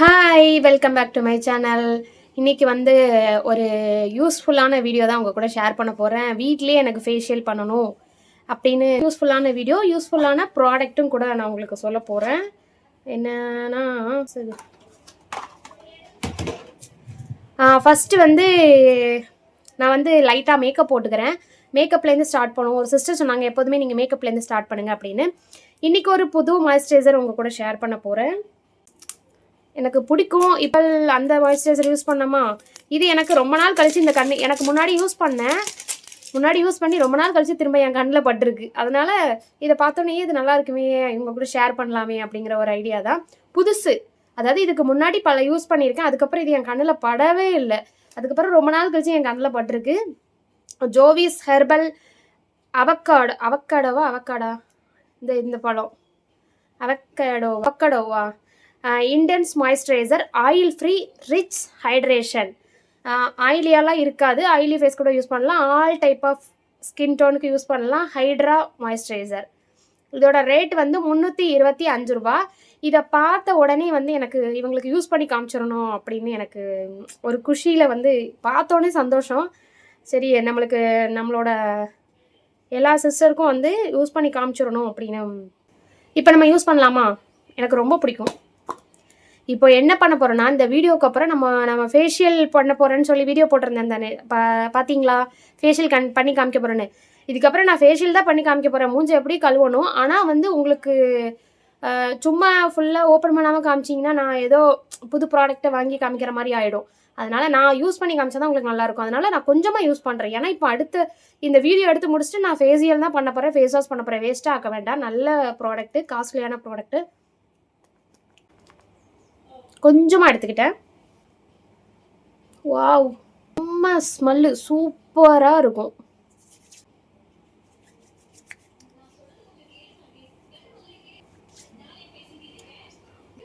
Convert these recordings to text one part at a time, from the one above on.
Hi welcome back to my channel இன்றைக்கி வந்து ஒரு யூஸ்ஃபுல்லான வீடியோ தான் உங்கள் கூட ஷேர் பண்ண போகிறேன் வீட்லேயே எனக்கு ஃபேஷியல் பண்ணணும் அப்படின்னு யூஸ்ஃபுல்லான வீடியோ யூஸ்ஃபுல்லான ப்ராடக்ட்டும் கூட நான் உங்களுக்கு சொல்ல போகிறேன் என்னன்னா சரி. ஃபஸ்ட்டு வந்து நான் வந்து லைட்டாக மேக்கப் போட்டுக்கிறேன். மேக்கப்லேருந்து ஸ்டார்ட் பண்ணுவோம். ஒரு சிஸ்டர் சொன்னாங்க எப்போதுமே நீங்கள் மேக்கப்லேருந்து ஸ்டார்ட் பண்ணுங்க அப்படின்னு. இன்றைக்கி ஒரு புது மாய்ஸ்சரைசர் உங்கள் கூட ஷேர் பண்ண போகிறேன் எனக்கு பிடிக்கும். இப்போ அந்த மாய்ஸ்சரைசர் யூஸ் பண்ணோமா இது எனக்கு ரொம்ப நாள் கழித்து இந்த கண்ணு எனக்கு முன்னாடி யூஸ் பண்ணேன். முன்னாடி யூஸ் பண்ணி ரொம்ப நாள் கழித்து திரும்ப என் கண்ணில் பட்டிருக்கு. அதனால் இதை பார்த்தோன்னே இது நல்லா இருக்குமே இவங்க கூட ஷேர் பண்ணலாமே அப்படிங்கிற ஒரு ஐடியா தான். புதுசு. அதாவது இதுக்கு முன்னாடி பல யூஸ் பண்ணியிருக்கேன். அதுக்கப்புறம் இது என் கண்ணில் படவே இல்லை. அதுக்கப்புறம் ரொம்ப நாள் கழித்து என் கண்ணில் பட்டிருக்கு. ஜோவிஸ் ஹெர்பல் அவக்காடு அவக்காடோவா அவக்காடா இந்த இந்த பழம். Avocado அவக்காடோவா intense moisturiser oil free rich hydration. ஆயிலியாலாம் இருக்காது. ஆயிலி ஃபேஸ் கூட யூஸ் பண்ணலாம். ஆல் டைப் ஆஃப் ஸ்கின் டோனுக்கு யூஸ் பண்ணலாம். Hydra moisturiser. இதோட ரேட் வந்து முந்நூற்றி இருபத்தி அஞ்சு ரூபா. இதை பார்த்த உடனே வந்து எனக்கு இவங்களுக்கு யூஸ் பண்ணி காமிச்சிடணும் அப்படின்னு எனக்கு ஒரு குஷியில் வந்து பார்த்தோன்னே சந்தோஷம். சரி நம்மளுக்கு நம்மளோட எல்லா சிஸ்டருக்கும் வந்து யூஸ் பண்ணி காமிச்சிடணும் அப்படின்னு. இப்போ நம்ம யூஸ் பண்ணலாமா? எனக்கு ரொம்ப பிடிக்கும். இப்போ என்ன பண்ண போகிறோன்னா இந்த வீடியோக்கு அப்புறம் நம்ம நம்ம ஃபேஷியல் பண்ண போகிறேன்னு சொல்லி வீடியோ போட்டிருந்தேன் தானே. பா பார்த்தீங்களா ஃபேஷியல் கண் பண்ணி காமிக்க போகிறேன்னு இதுக்கப்புறம் நான் ஃபேஷியல் தான் பண்ணி காமிக்க போகிறேன் மூஞ்சி எப்படி கழுவணும்? ஆனால் வந்து உங்களுக்கு சும்மா ஃபுல்லாக ஓப்பன் பண்ணாமல் காமிச்சிங்கன்னா நான் ஏதோ புது ப்ராடக்ட்டை வாங்கி காமிக்கிற மாதிரி ஆகிடும் அதனால் நான் யூஸ் பண்ணி காமிச்சா தான் உங்களுக்கு நல்லாயிருக்கும் அதனால் நான் கொஞ்சமாக யூஸ் பண்ணுறேன் ஏன்னா இப்போ அடுத்து இந்த வீடியோ எடுத்து முடிச்சுட்டு நான் ஃபேஷியல் தான் பண்ண போகிறேன் ஃபேஸ் வாஷ் பண்ண போகிறேன் வேஸ்ட்டாக ஆக்க வேண்டாம். நல்ல ப்ராடக்ட்டு காஸ்ட்லியான ப்ராடக்ட்டு கொஞ்சமாக எடுத்துக்கிட்டேன். வாவ். ரொம்ப ஸ்மெல்லு. சூப்பராக இருக்கும்.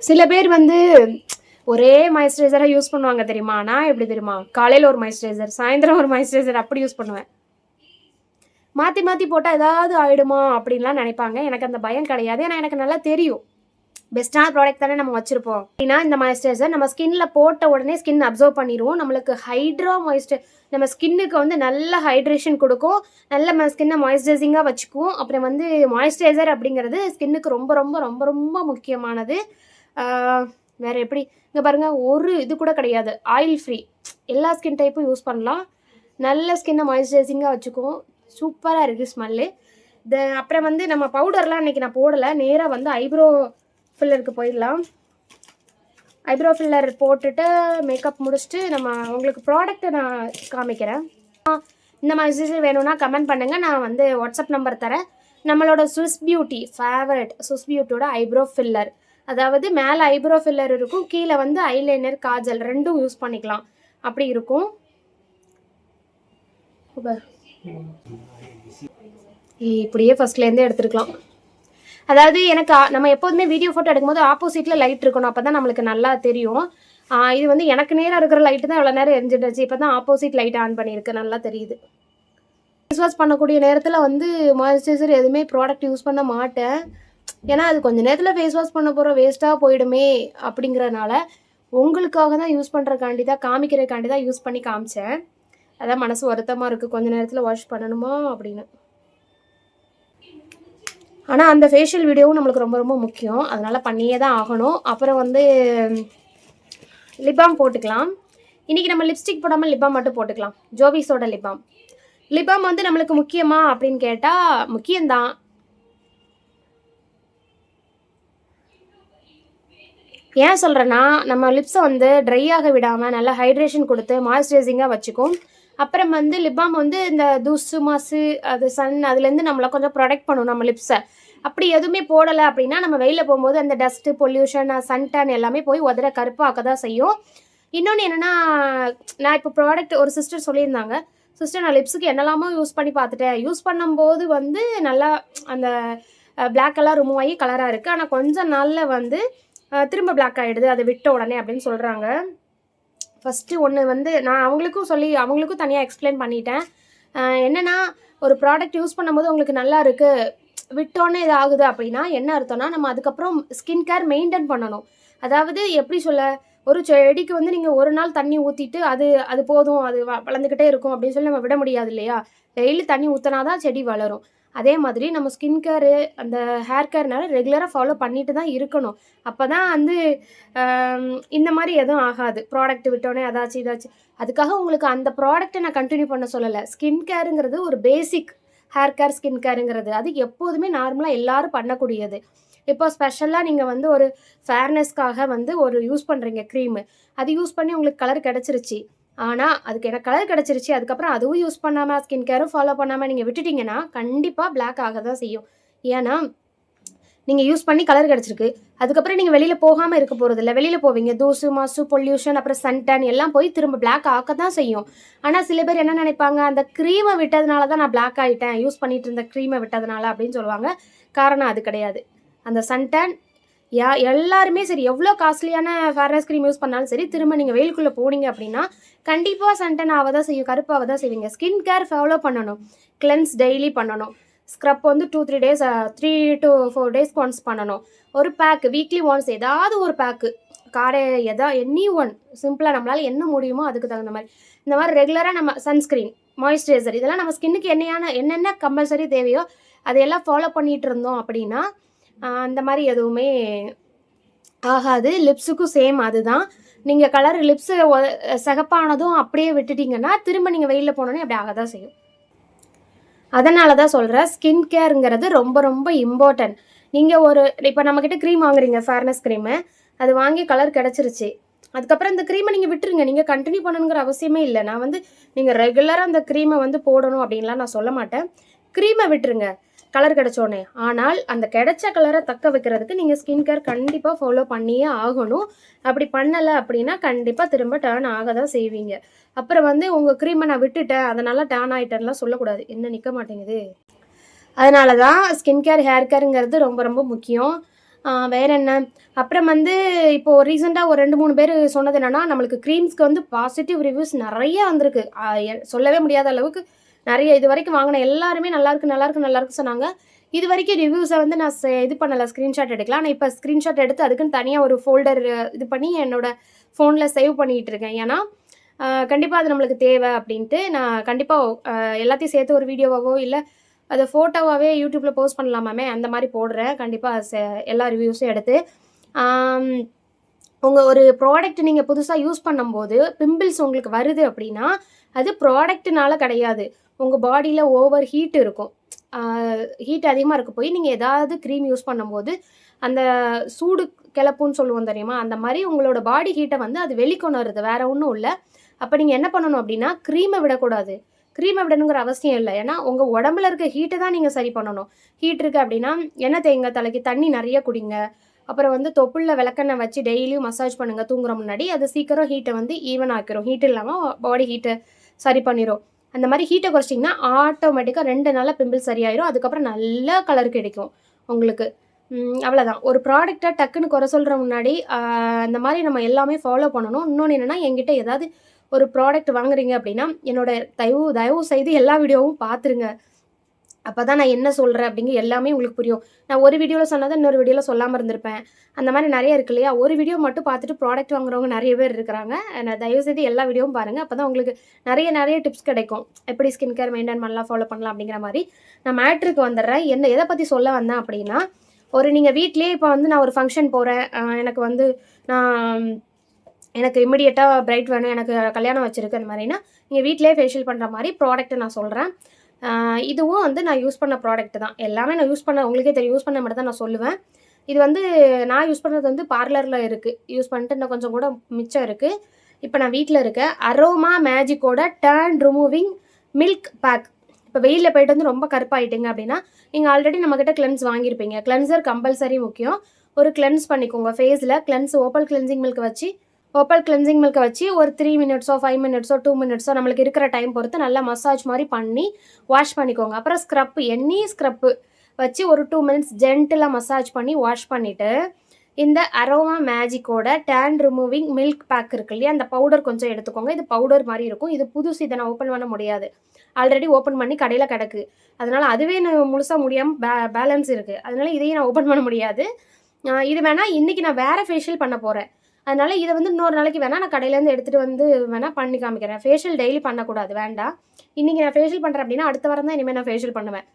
சில பேர் வந்து ஒரே மாய்ஸ்சரைசராக யூஸ் பண்ணுவாங்க தெரியுமா? நான் எப்படி தெரியுமா? காலையில் ஒரு மாய்ஸ்சரைசர் சாயந்தரம் ஒரு மாய்ஸ்சரைசர் அப்படி யூஸ் பண்ணுவேன். மாற்றி மாற்றி போட்டால் ஏதாவது ஆயிடுமா அப்படின்லாம் நினைப்பாங்க. எனக்கு அந்த பயம் கிடையாது. ஏன்னா எனக்கு நல்லா தெரியும். பெஸ்ட்டான ப்ராடக்ட் தானே நம்ம வச்சுருப்போம். அப்படின்னா இந்த மாய்ஸ்சரைசர் நம்ம ஸ்கின்ல போட்ட உடனே ஸ்கின் அப்சர்வ் பண்ணிடுவோம். நம்மளுக்கு ஹைட்ரோ மாய்ஸ்டர் நம்ம ஸ்கின்னுக்கு வந்து நல்ல ஹைட்ரேஷன் கொடுக்கும். நல்ல ஸ்கின்னை மாய்ஸ்சரைசிங்காக வச்சுக்குவோம். அப்புறம் வந்து மாய்ஸ்சரைசர் அப்படிங்கிறது ஸ்கின்னுக்கு ரொம்ப ரொம்ப ரொம்ப ரொம்ப முக்கியமானது. வேறு வேற எப்படி? இங்கே பாருங்க ஒரு இது கூட கிடையாது. ஆயில் ஃப்ரீ எல்லா ஸ்கின் டைப்பும் யூஸ் பண்ணலாம். நல்ல ஸ்கின்னை மாய்ஸ்சரைசிங்காக வச்சுக்குவோம். சூப்பராக இருக்குது ஸ்மெல்லு இந்த அப்புறம் வந்து நம்ம பவுடர்லாம் இன்றைக்கி நான் போடலை. நேராக வந்து ஐப்ரோ ஃபில்லருக்கு போயிடலாம். ஐப்ரோ ஃபில்லர் போட்டுட்டு மேக்கப் முடிச்சுட்டு நம்ம உங்களுக்கு ப்ராடக்ட்டை நான் காமிக்கிறேன். இந்த மாதிரி மாய்ஸ்சரைசர் வேணும்னா கமெண்ட் பண்ணுங்கள் நான் வந்து வாட்ஸ்அப் நம்பர் தரேன். நம்மளோட சுவிஸ் பியூட்டி ஃபேவரட் சுவிஸ் பியூட்டியோட ஐப்ரோ ஃபில்லர் அதாவது மேலே ஐப்ரோ ஃபில்லர் இருக்கும் கீழே வந்து ஐலைனர் காஜல் ரெண்டும் யூஸ் பண்ணிக்கலாம். அப்படி இருக்கும். இப்படியே ஃபர்ஸ்ட்லேருந்தே எடுத்துருக்கலாம். அதாவது எனக்கு நம்ம எப்போதுமே வீடியோ ஃபோட்டோ எடுக்கும்போது ஆப்போசிட்டில் லைட் இருக்கணும். அப்போ தான் நம்மளுக்கு நல்லா தெரியும். இது வந்து எனக்கு நேராக இருக்கிற லைட்டு தான் இவ்வளோ நேரம் எரிஞ்சிடுச்சு. இப்போ தான் ஆப்போசிட் லைட் ஆன் பண்ணியிருக்கு. நல்லா தெரியுது. ஃபேஸ் வாஷ் பண்ணக்கூடிய நேரத்தில் வந்து மாய்ஸ்சரைசர் எதுவுமே ப்ராடக்ட் யூஸ் பண்ண மாட்டேன். ஏன்னா அது கொஞ்ச நேரத்தில் ஃபேஸ் வாஷ் பண்ண போகிற வேஸ்ட்டாக போயிடுமே அப்படிங்கிறனால உங்களுக்காக தான் யூஸ் பண்ணுறக்காண்டி தான் காமிக்கிறதுக்காண்டி தான் யூஸ் பண்ணி காமிச்சேன். அதான் மனசு வருத்தமாக இருக்குது கொஞ்ச நேரத்தில் வாஷ் பண்ணணுமா அப்படின்னு. ஆனால் அந்த ஃபேஷியல் வீடியோவும் நம்மளுக்கு ரொம்ப ரொம்ப முக்கியம். அதனால் பண்ணியே தான் ஆகணும். அப்புறம் வந்து லிப்பாம் போட்டுக்கலாம். இன்றைக்கி நம்ம லிப்ஸ்டிக் போடாமல் லிப்பாம் மட்டும் போட்டுக்கலாம். ஜோவிஸோட லிப்பாம் லிப்பாம் வந்து நம்மளுக்கு முக்கியமா அப்படின்னு கேட்டால் முக்கியம்தான். ஏன் சொல்கிறேன்னா நம்ம லிப்ஸை வந்து ட்ரை ஆக விடாமல் நல்லா ஹைட்ரேஷன் கொடுத்து மாய்ஸ்சரைசிங்காக வச்சுக்கும். அப்புறம் வந்து லிப்பாம் வந்து இந்த தூசு மாசு அது சன் அதுலேருந்து நம்மளை கொஞ்சம் ப்ரொடெக்ட் பண்ணும் நம்ம லிப்ஸை அப்படி எதுவுமே போடலை அப்படின்னா நம்ம வெளியில் போகும்போது அந்த டஸ்ட்டு பொல்யூஷன் சன் டன் எல்லாமே போய் உதற கருப்பாக்க தான் செய்யும். இன்னொன்று என்னென்னா நான் இப்போ ப்ராடக்ட் ஒரு சிஸ்டர் சொல்லியிருந்தாங்க. சிஸ்டர் நான் லிப்ஸுக்கு என்னெல்லாமோ யூஸ் பண்ணி பார்த்துட்டேன். யூஸ் பண்ணும்போது வந்து நல்லா அந்த பிளாக் எல்லாம் ரிமூவ் ஆகி கலராக இருக்குது ஆனால் கொஞ்சம் நாளில் வந்து திரும்ப பிளாக் ஆகிடுது அதை விட்ட உடனே அப்படின்னு சொல்கிறாங்க ஃபஸ்ட்டு ஒன்று வந்து நான் அவங்களுக்கும் சொல்லி அவங்களுக்கும் தனியாக எக்ஸ்பிளைன் பண்ணிட்டேன். என்னென்னா ஒரு ப்ராடக்ட் யூஸ் பண்ணும்போது உங்களுக்கு நல்லா இருக்குது விட்டோன்னே இது ஆகுது அப்படின்னா என்ன அர்த்தம்னா நம்ம அதுக்கப்புறம் ஸ்கின் கேர் மெயின்டைன் பண்ணணும். அதாவது எப்படி சொல்ல ஒரு செடிக்கு வந்து நீங்கள் ஒரு நாள் தண்ணி ஊற்றிட்டு அது அது போதும் அது வ வளர்ந்துக்கிட்டே இருக்கும் அப்படின்னு சொல்லி நம்ம விட முடியாது இல்லையா? டெய்லி தண்ணி ஊற்றினா தான் செடி வளரும். அதே மாதிரி நம்ம ஸ்கின் கேரு அந்த ஹேர் கேர்னால ரெகுலராக ஃபாலோ பண்ணிட்டு தான் இருக்கணும். அப்போ தான் வந்து இந்த மாதிரி எதுவும் ஆகாது. ப்ராடக்ட் விட்டோன்னே அதாச்சும் இதாச்சும் அதுக்காக உங்களுக்கு அந்த ப்ராடக்ட்டை நான் கண்டினியூ பண்ண சொல்லலை. ஸ்கின் கேருங்கிறது ஒரு பேசிக் ஹேர் கேர் ஸ்கின் கேருங்கிறது அது எப்போதுமே நார்மலாக எல்லாரும் பண்ணக்கூடியது. இப்போ ஸ்பெஷலாக நீங்கள் வந்து ஒரு ஃபேர்னஸ்க்காக வந்து ஒரு யூஸ் பண்ணுறீங்க க்ரீமு அது யூஸ் பண்ணி உங்களுக்கு கலர் கிடச்சிருச்சு. ஆனால் அதுக்கு எனக்கு கலர் கிடச்சிருச்சு. அதுக்கப்புறம் அதுவும் யூஸ் பண்ணாமல் ஸ்கின் கேரும் ஃபாலோ பண்ணாமல் நீங்கள் விட்டுட்டிங்கன்னா கண்டிப்பாக பிளாக் ஆக தான் செய்யும். ஏன்னா நீங்கள் யூஸ் பண்ணி கலர் கிடச்சிருக்கு. அதுக்கப்புறம் நீங்கள் வெளியில் போகாமல் இருக்க போகிறது இல்லை வெளியில் போவீங்க. தூசு மாசு பொல்யூஷன் அப்புறம் சன்டன் எல்லாம் போய் திரும்ப பிளாக் ஆக்க தான் செய்யும். ஆனால் சில பேர் என்ன நினைப்பாங்க? அந்த க்ரீமை விட்டதுனால தான் நான் பிளாக் ஆகிட்டேன் யூஸ் பண்ணிட்டு இருந்த க்ரீமை விட்டதுனால அப்படின்னு சொல்லுவாங்க. காரணம் அது கிடையாது. அந்த சன்டன் யா எல்லாருமே சரி எவ்வளோ காஸ்ட்லியான ஃபேர்னஸ் க்ரீம் யூஸ் பண்ணாலும் சரி திரும்ப நீங்கள் வெயிலுக்குள்ளே போனீங்க அப்படின்னா கண்டிப்பாக சன்டன் ஆக தான் செய்யும் கருப்பாக தான் செய்வீங்க. ஸ்கின் கேர் ஃபாலோ பண்ணணும். கிளென்ஸ் டெய்லி பண்ணணும். ஸ்க்ரப் வந்து two three days three to four டேஸ்க்கு ஒன்ஸ் பண்ணணும். ஒரு பேக்கு வீக்லி ஒன்ஸ் ஏதாவது ஒரு பேக்கு காரை எதா எனி ஒன் சிம்பிளாக நம்மளால் என்ன முடியுமோ அதுக்கு தகுந்த மாதிரி. இந்த மாதிரி ரெகுலராக நம்ம சன்ஸ்க்ரீன் மாய்ஸ்சரைசர் இதெல்லாம் நம்ம ஸ்கின்னுக்கு என்னையான என்னென்ன கம்பல்சரி தேவையோ அதையெல்லாம் ஃபாலோ பண்ணிகிட்டு இருந்தோம் அப்படின்னா அந்த மாதிரி எதுவுமே ஆகாது. லிப்ஸுக்கும் சேம் அதுதான். நீங்கள் கலர் லிப்ஸு சிகப்பானதும் அப்படியே விட்டுட்டீங்கன்னா திரும்ப நீங்கள் வெயிலில் போனோன்னே அப்படி ஆக தான் செய்யும். அதனால தான் சொல்கிறேன் ஸ்கின் கேருங்கிறது ரொம்ப ரொம்ப இம்பார்ட்டன்ட் நீங்கள் ஒரு இப்போ நம்மக்கிட்ட க்ரீம் வாங்குறீங்க ஃபேர்னஸ் க்ரீமு அது வாங்கி கலர் கிடச்சிருச்சு. அதுக்கப்புறம் இந்த க்ரீமை நீங்கள் விட்டுருங்க. நீங்கள் கண்டினியூ பண்ணணுங்கிற அவசியமே இல்லை. நான் வந்து நீங்கள் ரெகுலராக அந்த க்ரீமை வந்து போடணும் அப்படின்லாம் நான் சொல்ல மாட்டேன். க்ரீமை விட்டுருங்க. கலர் கிடச்சோடனே ஆனால் அந்த கிடைச்ச கலரை தக்க வைக்கிறதுக்கு நீங்கள் ஸ்கின் கேர் கண்டிப்பாக ஃபாலோ பண்ணியே ஆகணும். அப்படி பண்ணலை அப்படின்னா கண்டிப்பாக திரும்ப டேர்ன் ஆக தான் செய்வீங்க. அப்புறம் வந்து உங்கள் க்ரீமை நான் விட்டுட்டேன் அதனால் டேர்ன் ஆகிட்டேன்லாம் சொல்லக்கூடாது. என்ன நிற்க மாட்டேங்குது? அதனால தான் ஸ்கின் கேர் ஹேர் கேருங்கிறது ரொம்ப ரொம்ப முக்கியம். வேற என்ன? அப்புறம் வந்து இப்போது ரீசெண்டாக ஒரு ரெண்டு மூணு பேர் சொன்னது என்னென்னா நம்மளுக்கு க்ரீம்ஸ்க்கு வந்து பாசிட்டிவ் ரிவ்யூஸ் நிறைய வந்திருக்கு. சொல்லவே முடியாத அளவுக்கு நிறைய இது வரைக்கும் வாங்கின எல்லாருமே நல்லாயிருக்கு நல்லாயிருக்கு நல்லாயிருக்கு சொன்னாங்க. இது வரைக்கும் ரிவ்யூஸை வந்து நான் இது பண்ணலை ஸ்க்ரீன்ஷாட் எடுக்கலாம் ஆனால் இப்போ ஸ்க்ரீன்ஷாட் எடுத்து அதுக்குன்னு தனியாக ஒரு ஃபோல்டர் இது பண்ணி என்னோட ஃபோனில் சேவ் பண்ணிகிட்டு இருக்கேன். ஏன்னா கண்டிப்பாக அது நம்மளுக்கு தேவை அப்படின்ட்டு நான் கண்டிப்பாக எல்லாத்தையும் சேர்த்து ஒரு வீடியோவாவோ இல்லை அதை ஃபோட்டோவாகவே யூடியூப்பில் போஸ்ட் பண்ணலாமாமே? அந்த மாதிரி போடுறேன். கண்டிப்பாக எல்லா ரிவ்யூஸும் எடுத்து உங்கள் ஒரு ப்ராடக்ட் நீங்கள் புதுசாக யூஸ் பண்ணும்போது பிம்பிள்ஸ் உங்களுக்கு வருது அப்படின்னா அது ப்ராடக்ட்னால கிடையாது. உங்கள் பாடியில் ஓவர் ஹீட் இருக்கும். ஹீட் அதிகமாக இருக்க போய் நீங்கள் ஏதாவது க்ரீம் யூஸ் பண்ணும்போது அந்த சூடு கிளப்புன்னு சொல்லுவோம் தெரியுமா? அந்த மாதிரி உங்களோட பாடி ஹீட்டை வந்து அது வெளிக்கொணருது. வேறு ஒன்றும் இல்லை. அப்போ நீங்கள் என்ன பண்ணணும் அப்படின்னா க்ரீமை விடக்கூடாது. க்ரீமை விடணுங்கிற அவசியம் இல்லை. ஏன்னா உங்கள் உடம்புல இருக்க ஹீட்டை தான் நீங்கள் சரி பண்ணணும். ஹீட் இருக்குது அப்படின்னா எண்ணெய் தேங்க தலைக்கு தண்ணி நிறைய குடிங்க. அப்புறம் வந்து தொப்புளில் விளக்கெண்ணெய் வச்சு டெய்லியும் மசாஜ் பண்ணுங்கள் தூங்குற முன்னாடி அது சீக்கிரம் ஹீட்டை வந்து ஈவன் ஆக்கிரும். ஹீட் இல்லாமல் பாடி ஹீட்டை சரி பண்ணிடும் அந்த மாதிரி ஹீட்டை குறைச்சிங்கன்னா ஆட்டோமேட்டிக்காக ரெண்டு நாளில் பிம்பிள் சரியாயிரும். அதுக்கப்புறம் நல்ல கலர் கிடைக்கும் உங்களுக்கு. அவ்வளோதான் ஒரு ப்ராடக்ட்டை டக்குன்னு குறை சொல்கிற முன்னாடி அந்த மாதிரி நம்ம எல்லாமே ஃபாலோ பண்ணணும். இன்னொன்று என்னென்னா என்கிட்ட ஏதாவது ஒரு ப்ராடக்ட் வாங்குறீங்க அப்படின்னா என்னோட தயவு தயவு செய்து எல்லா வீடியோவும் பார்த்துருங்க. அப்போ தான் நான் என்ன சொல்கிறேன் அப்படிங்கிற எல்லாமே உங்களுக்கு புரியும். நான் ஒரு வீடியோவில் சொன்னதை இன்னொரு வீடியோவில் சொல்லாமல் இருந்திருப்பேன். அந்த மாதிரி நிறைய இருக்கு இல்லையா? ஒரு வீடியோ மட்டும் பார்த்துட்டு ப்ராடக்ட் வாங்குறவங்க நிறைய பேர் இருக்கிறாங்க. நான் தயவு செய்து எல்லா வீடியோவும் பாருங்கள் அப்போ தான் உங்களுக்கு நிறைய நிறைய டிப்ஸ் கிடைக்கும். எப்படி ஸ்கின் கேர் மெயின்டைன் பண்ணலாம் ஃபாலோ பண்ணலாம் அப்படிங்கிற மாதிரி. நான் மேட்ருக்கு வந்துடுறேன். என்ன எதை பற்றி சொல்ல வந்தேன் அப்படின்னா ஒரு நீங்கள் வீட்லேயே இப்போ வந்து நான் ஒரு ஃபங்க்ஷன் போகிறேன் எனக்கு வந்து நான் எனக்கு இமிடியேட்டாக பிரைட் வேணும் எனக்கு கல்யாணம் வச்சுருக்கு அந்த மாதிரினா நீங்கள் வீட்டிலே ஃபேஷியல் பண்ணுற மாதிரி ப்ராடக்ட்டை நான் சொல்கிறேன் இதுவும் வந்து நான் யூஸ் பண்ண ப்ராடக்ட் தான். எல்லாமே நான் யூஸ் பண்ண உங்களுக்கே தெரியும் யூஸ் பண்ண மட்டும் தான் நான் சொல்லுவேன். இது வந்து நான் யூஸ் பண்ணுறது வந்து பார்லரில் இருக்குது யூஸ் பண்ணிட்டு இன்னும் கொஞ்சம் கூட மிச்சம் இருக்குது இப்போ நான் வீட்டில் இருக்கேன் அரோமா மேஜிக்கோட டேன் ரிமூவிங் மில்க் பேக் இப்போ வெயிலில் போயிட்டு வந்து ரொம்ப கருப்பாயிட்டீங்க அப்படின்னா நீங்கள் ஆல்ரெடி நம்மக்கிட்ட கிளென்ஸ் வாங்கியிருப்பீங்க. கிளென்சர் கம்பல்சரி முக்கியம். ஒரு கிளென்ஸ் பண்ணிக்கோங்க. ஃபேஸில் கிளென்ஸ் ஓப்பல் கிளென்சிங் மில்க் வச்சு ஓப்பல் கிளென்சிங் மில்க்கை வச்சு ஒரு த்ரீ மினிட்ஸோ ஃபைவ் மினிட்ஸோ டூ மினிட்ஸோ நம்மளுக்கு இருக்கிற டைம் பொறுத்து நல்லா மசாஜ் மாதிரி பண்ணி வாஷ் பண்ணிக்கோங்க. அப்புறம் ஸ்க்ரப்பு எனி ஸ்க்ரப்பு வச்சு ஒரு டூ மினிட்ஸ் ஜென்டிலாக மசாஜ் பண்ணி வாஷ் பண்ணிவிட்டு இந்த அரோமா மேஜிக்கோட டேன் ரிமூவிங் மில்க் பேக் இருக்கு இல்லையா அந்த பவுடர் கொஞ்சம் எடுத்துக்கோங்க. இது பவுடர் மாதிரி இருக்கும். இது புதுசு இதை நான் ஓப்பன் பண்ண முடியாது. ஆல்ரெடி ஓப்பன் பண்ணி கடையில் கிடக்கு. அதனால் அதுவே நான் முழுசாக முடியாமல் பே பேலன்ஸ் இருக்குது அதனால இதையும் நான் ஓப்பன் பண்ண முடியாது. இது வேணால் இன்றைக்கி நான் வேறு ஃபேஷியல் பண்ண போகிறேன் அதனால் இதை வந்து இன்னொரு நாளைக்கு வேணால் நான் கடையிலேருந்து எடுத்துகிட்டு வந்து வேணால் பண்ணி காமிக்கிறேன். ஃபேஷியல் டெய்லி பண்ணக்கூடாது வேண்டாம். இன்றைக்கி நான் ஃபேஷியல் பண்ணுறேன் அப்படின்னா அடுத்த வாரம் தான் இனிமேல் நான் ஃபேஷியல் பண்ணுவேன்.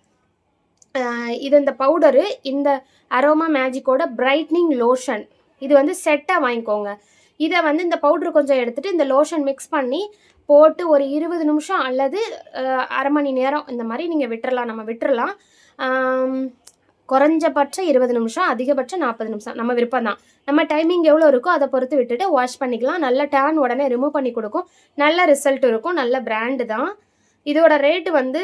இது இந்த பவுடரு இந்த அரோமா மேஜிக்கோட பிரைட்னிங் லோஷன் இது வந்து செட்டாக வாங்கிக்கோங்க. இதை வந்து இந்த பவுட்ரு கொஞ்சம் எடுத்துகிட்டு இந்த லோஷன் மிக்ஸ் பண்ணி போட்டு ஒரு இருபது நிமிஷம் அல்லது அரை மணி நேரம் இந்த மாதிரி நீங்கள் விட்டுறலாம். நம்ம விட்டுறலாம். குறைஞ்சபட்சம் இருபது நிமிஷம் அதிகபட்சம் நாற்பது நிமிஷம். நம்ம விருப்பம் தான் நம்ம டைமிங் எவ்வளோ இருக்கோ அதை பொறுத்து விட்டுட்டு வாஷ் பண்ணிக்கலாம். நல்ல டேன் உடனே ரிமூவ் பண்ணி கொடுக்கும். நல்ல ரிசல்ட் இருக்கும். நல்ல பிராண்டு தான். இதோட ரேட்டு வந்து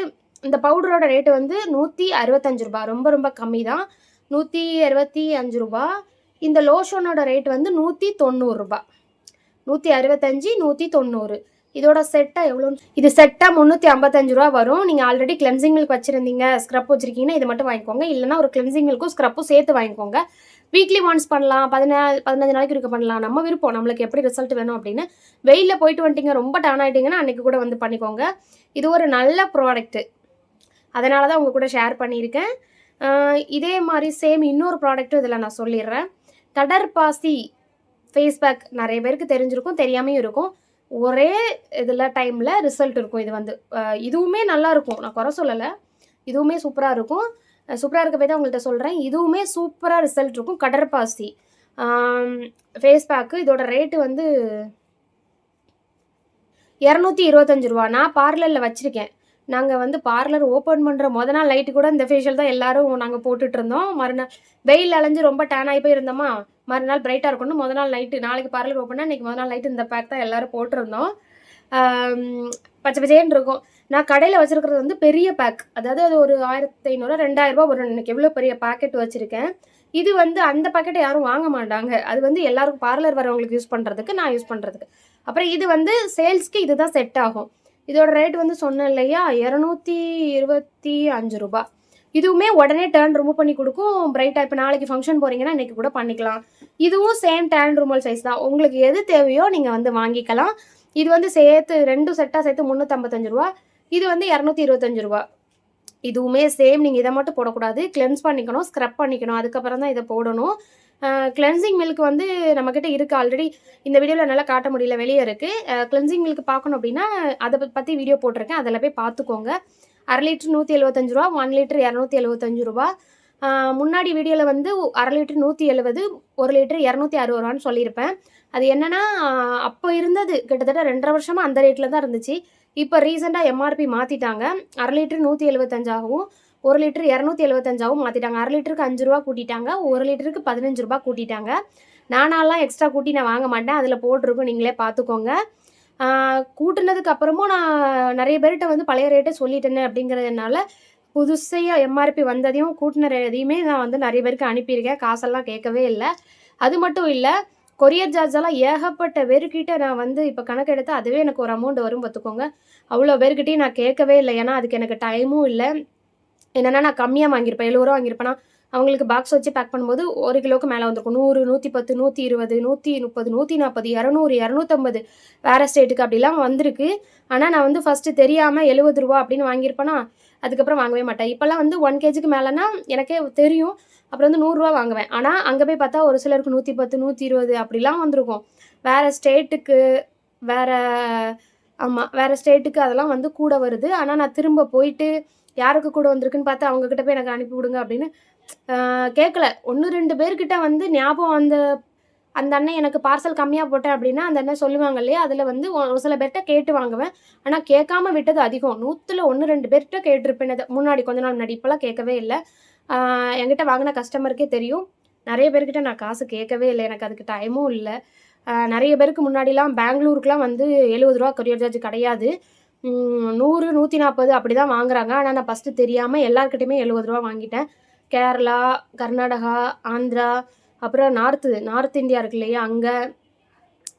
இந்த பவுடரோட ரேட்டு வந்து நூற்றி அறுபத்தஞ்சு ரூபா ரொம்ப ரொம்ப கம்மி தான் நூற்றி அறுபத்தி அஞ்சு ரூபா. இந்த லோஷனோட ரேட் வந்து நூற்றி தொண்ணூறுரூபா நூற்றி அறுபத்தஞ்சி நூற்றி தொண்ணூறு. இதோட செட்டாக எவ்வளோ இது செட்டாக முந்நூற்றி ஐம்பத்தஞ்சு ரூபா வரும். நீங்கள் ஆல்ரெடி கிளென்சிங் மில்க் வச்சுருந்தீங்க ஸ்க்ரப் வச்சுருக்கீங்கன்னா இது மட்டும் வாங்கிக்கோங்க. இல்லைனா ஒரு கிளென்சிங் மில்க்கும் ஸ்க்ரப்பும் சேர்த்து வாங்கிக்கோங்க. வீக்லி ஒன்ஸ் பண்ணலாம் பதினா பதினஞ்சு நாளைக்கு இருக்க பண்ணலாம். நம்ம விருப்பம். நம்மளுக்கு எப்படி ரிசல்ட் வேணும் அப்படின்னு. வெயிலில் போயிட்டு வந்துட்டீங்க ரொம்ப டவுன் ஆகிட்டீங்கன்னா அன்றைக்கி கூட வந்து பண்ணிக்கோங்க. இது ஒரு நல்ல ப்ராடக்ட்டு அதனால தான் உங்கள் கூட ஷேர் பண்ணியிருக்கேன். இதே மாதிரி சேம் இன்னொரு ப்ராடக்ட்டும் இதில் நான் சொல்லிடுறேன். தடர்பாசி ஃபேஸ் பேக் நிறைய பேருக்கு தெரிஞ்சிருக்கும் தெரியாமையும் இருக்கும். ஒரே இதில் டைமில் ரிசல்ட் இருக்கும். இது வந்து இதுவுமே நல்லாயிருக்கும் நான் குறை சொல்லலை. இதுவுமே சூப்பராக இருக்கும். சூப்பராக இருக்க போய் தான் உங்கள்கிட்ட சொல்கிறேன் இதுவுமே சூப்பராக ரிசல்ட் இருக்கும். கடற்பாசி. ஃபேஸ் பேக்கு இதோட ரேட்டு வந்து இரநூத்தி இருபத்தஞ்சு ரூபா. நான் பார்லரில் வச்சுருக்கேன். நாங்கள் வந்து பார்லர் ஓப்பன் பண்ணுற மொதல் நாள் லைட்டு கூட இந்த ஃபேஷியல் தான் எல்லோரும் நாங்கள் போட்டுட்ருந்தோம் மறுநாள் வெயில் அலைஞ்சு ரொம்ப டேன் ஆகி போய் இருந்தோமா மறுநாள் பிரைட்டாக இருக்கணும். முத நாள் நைட்டு நாளைக்கு பார்லர் ஓப்பனா இன்றைக்கி முத நாள் நைட்டு இந்த பேக் தான் எல்லோரும் போட்டிருந்தோம். பச்சை பச்சைன்னு இருக்கும். நான் கடையில் வச்சுருக்கிறது வந்து பெரிய பேக் அதாவது அது ஒரு ஆயிரத்தி ஐநூறு ரெண்டாயிரரூபா வரும். எனக்கு எவ்வளோ பெரிய பாக்கெட் வச்சுருக்கேன். இது வந்து அந்த பாக்கெட்டை யாரும் வாங்க மாட்டாங்க. அது வந்து எல்லாருக்கும் பார்லர் வரவங்களுக்கு யூஸ் பண்ணுறதுக்கு நான் யூஸ் பண்ணுறதுக்கு அப்புறம் இது வந்து சேல்ஸ்க்கு இதுதான் செட் ஆகும். இதோட ரேட் வந்து சொன்னேன் இல்லையா? இரநூத்தி இருபத்தி அஞ்சு ரூபா இதுவுமே உடனே டேர்ன் ரிமூவ் பண்ணி கொடுக்கும். பிரைட்டாக இப்போ நாளைக்கு ஃபங்க்ஷன் போகிறீங்கன்னா இன்றைக்கி கூட பண்ணிக்கலாம். இதுவும் சேம் டேர்ன் ரிமூவல் சைஸ் தான். உங்களுக்கு எது தேவையோ நீங்கள் வந்து வாங்கிக்கலாம். இது வந்து சேர்த்து ரெண்டும் செட்டாக சேர்த்து முந்நூற்றம்பத்தஞ்சு ரூபா. இது வந்து இரநூத்தி இருபத்தஞ்சு ரூபா. இதுவுமே சேம் நீங்கள் இதை மட்டும் போடக்கூடாது. கிளென்ஸ் பண்ணிக்கணும் ஸ்க்ரப் பண்ணிக்கணும். அதுக்கப்புறம் தான் இதை போடணும். கிளென்சிங் மில்க் வந்து நம்மக்கிட்ட இருக்குது ஆல்ரெடி இந்த வீடியோவில் நல்லா காட்ட முடியல வெளியே இருக்குது கிளென்சிங் மில்க் பார்க்கணும் அப்படின்னா அதை பற்றி வீடியோ போட்டிருக்கேன். அதில் போய் பார்த்துக்கோங்க. அரை லிட்டர் நூற்றி எழுபத்தஞ்சு ரூபா ஒன் லிட்டர் இரநூத்தி எழுபத்தஞ்சு ரூபா. முன்னாடி வீடியோவில் வந்து அரை லிட்டர் நூற்றி எழுபது ஒரு லிட்டர் இரநூத்தி அறுபது ரூபான்னு சொல்லியிருப்பேன். அது என்னென்னா அப்போ இருந்தது கிட்டத்தட்ட ரெண்டரை வருஷமாக அந்த ரேட்டில் தான் இருந்துச்சு. இப்போ ரீசெண்டாக எம்ஆர்பி மாற்றிட்டாங்க அரை லிட்டர் நூற்றி எழுபத்தஞ்சாகவும் ஒரு லிட்டர் இரநூத்தி எழுபத்தஞ்சாகவும் மாற்றிட்டாங்க அரை லிட்டருக்கு அஞ்சு ரூபா கூட்டிட்டாங்க ஒரு லிட்டருக்கு பதினஞ்சு ரூபா கூட்டிட்டாங்க. நானாலாம் எக்ஸ்ட்ரா கூட்டி நான் வாங்க மாட்டேன். அதில் போட்டிருக்கும் நீங்களே பார்த்துக்கோங்க. கூட்டுனதுக்கு அப்புறமும் நான் நிறைய பேர்கிட்ட வந்து பழைய ரேட்டை சொல்லிட்டேனே அப்படிங்கிறதுனால புதுசையாக எம்ஆர்பி வந்ததையும் கூட்டின எதையுமே நான் வந்து நிறைய பேருக்கு அனுப்பியிருக்கேன். காசெல்லாம் கேட்கவே இல்லை. அது மட்டும் இல்லை கொரியர் சார்ஜ் எல்லாம் ஏகப்பட்ட பேர்கிட்ட நான் வந்து இப்போ கணக்கு எடுத்து அதுவே எனக்கு ஒரு அமௌண்ட் வரும் பார்த்துக்கோங்க அவ்வளோ பேர்கிட்டையும் நான் கேட்கவே இல்லை. ஏன்னா அதுக்கு எனக்கு டைமும் இல்லை. என்னென்னா நான் கம்மியாக வாங்கியிருப்பேன். எழுபது ரூபா வாங்கியிருப்பேன்னா அவங்களுக்கு பாக்ஸ் வச்சு பேக் பண்ணும்போது ஒரு கிலோவுக்கு மேலே வந்திருக்கும். நூறு நூற்றி பத்து நூற்றி இருபது நூற்றி முப்பது நூற்றி நாற்பது இரநூறு இரநூத்தம்பது வேறு ஸ்டேட்டுக்கு அப்படிலாம் வந்திருக்கு. ஆனால் நான் வந்து ஃபஸ்ட்டு தெரியாமல் எழுபது ரூபா அப்படின்னு வாங்கியிருப்பேனா அதுக்கப்புறம் வாங்கவே மாட்டேன். இப்போல்லாம் வந்து ஒன் கேஜிக்கு மேலேனா எனக்கே தெரியும். அப்புறம் வந்து நூறுரூவா வாங்குவேன். ஆனால் அங்கே போய் பார்த்தா ஒரு சிலருக்கு நூற்றி பத்து நூற்றி இருபது அப்படிலாம் வந்திருக்கும். வேறு ஸ்டேட்டுக்கு வேறு ஆமாம் வேறு ஸ்டேட்டுக்கு அதெல்லாம் வந்து கூட வருது. ஆனால் நான் திரும்ப போயிட்டு யாருக்கு கூட வந்திருக்குன்னு பார்த்து அவங்கக்கிட்ட போய் எனக்கு அனுப்பி விடுங்க அப்படின்னு கேட்கல ஒன்று ரெண்டு பேர்கிட்ட வந்து ஞாபகம் அந்த அந்த அண்ணன் எனக்கு பார்சல் கம்மியாக போட்டேன் அப்படின்னா அந்த அண்ணன் சொல்லுவாங்க இல்லையா? அதில் வந்து ஒரு சில பேர்கிட்ட கேட்டு வாங்குவேன். ஆனால் கேட்காம விட்டது அதிகம். நூற்றில் ஒன்று ரெண்டு பேர்கிட்ட கேட்டிருப்பேன். முன்னாடி கொஞ்ச நாள் முன்னாடி. இப்போலாம் கேட்கவே இல்லை. என்கிட்ட வாங்கின கஸ்டமருக்கே தெரியும். நிறைய பேர்கிட்ட நான் காசு கேட்கவே இல்லை. எனக்கு அதுக்கு டைமும் இல்லை. நிறைய பேருக்கு முன்னாடிலாம் பெங்களூருக்குலாம் வந்து எழுபது ரூபா கொரியர் சார்ஜ் கிடையாது. நூறு நூற்றி நாற்பது அப்படி தான் வாங்குறாங்க. ஆனால் நான் ஃபஸ்ட்டு தெரியாமல் எல்லாருக்கிட்டையுமே எழுபது ரூபா வாங்கிட்டேன். கேரளா கர்நாடகா ஆந்திரா அப்புறம் நார்த்து நார்த் இந்தியா இருக்கு இல்லையா? அங்கே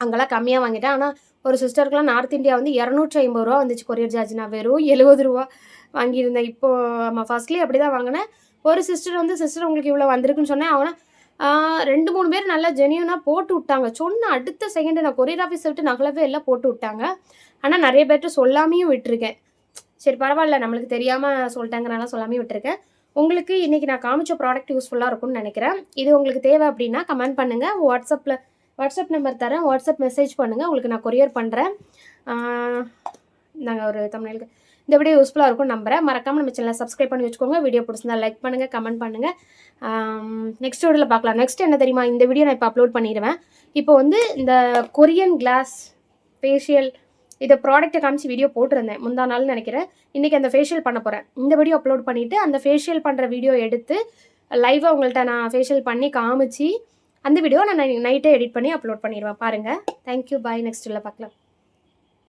அங்கெல்லாம் கம்மியாக வாங்கிட்டேன். ஆனால் ஒரு சிஸ்டருக்குலாம் நார்த் இந்தியா வந்து இரநூற்றி ஐம்பது ரூபா வந்துச்சு கொரியர் சார்ஜ் நான் வெறும் எழுபது ரூபா வாங்கியிருந்தேன். இப்போ ஆமாம் ஃபர்ஸ்ட்லேயே அப்படி தான் வாங்கினேன். ஒரு சிஸ்டர் வந்து சிஸ்டர் உங்களுக்கு இவ்வளோ வந்திருக்குன்னு சொன்னேன். அவனை ரெண்டு மூணு பேர் நல்லா ஜெனியூனாக போட்டு விட்டாங்க. சொன்ன அடுத்த செகண்டு நான் கொரியர் ஆஃபீஸ் விட்டு நகலவே எல்லாம் போட்டு விட்டாங்க. ஆனால் நிறைய பேர்கிட்ட சொல்லாமையும் விட்டுருக்கேன். சரி பரவாயில்ல நம்மளுக்கு தெரியாமல் சொல்லிட்டாங்கனால சொல்லாமையும் விட்டுருக்கேன். உங்களுக்கு இன்றைக்கி நான் காமிச்ச ப்ராடக்ட் யூஸ்ஃபுல்லாக இருக்கும்னு நினைக்கிறேன். இது உங்களுக்கு தேவை அப்படின்னா கமெண்ட் பண்ணுங்கள் வாட்ஸ்அப்பில் வாட்ஸ்அப் நம்பர் தரேன். வாட்ஸ்அப் மெசேஜ் பண்ணுங்கள் உங்களுக்கு நான் கொரியர் பண்ணுறேன் நாங்கள் ஒரு தமிழுக்கு இந்த வீடியோ யூஸ்ஃபுல்லாக இருக்கும் நம்புறேன். மறக்காமல் நம்ம சேனலை சப்ஸ்கிரைப் பண்ணி வச்சுக்கோங்க. வீடியோ பிடிச்சிருந்தா லைக் பண்ணுங்கள் கமெண்ட் பண்ணுங்கள் நெக்ஸ்ட் வீடியோவில் பார்க்கலாம். நெக்ஸ்ட் என்ன தெரியுமா? இந்த வீடியோ நான் இப்போ அப்லோட் பண்ணிடுவேன். இப்போ வந்து இந்த கொரியன் கிளாஸ் ஃபேஷியல் இதை ப்ராடக்ட்டை காமிச்சு வீடியோ போட்டிருந்தேன். முந்தா நாள் நினைக்கிறேன். இன்றைக்கி அந்த ஃபேஷியல் பண்ண போகிறேன் இந்த வீடியோ அப்லோட் பண்ணிவிட்டு அந்த ஃபேஷியல் பண்ணுற வீடியோ எடுத்து லைவாக உங்கள்கிட்ட நான் ஃபேஷியல் பண்ணி காமிச்சு அந்த வீடியோ நான் நைட்டே எடிட் பண்ணி அப்லோட் பண்ணிடுவேன் பாருங்கள் தேங்க்யூ பாய் நெக்ஸ்ட்டில் பார்க்கலாம்.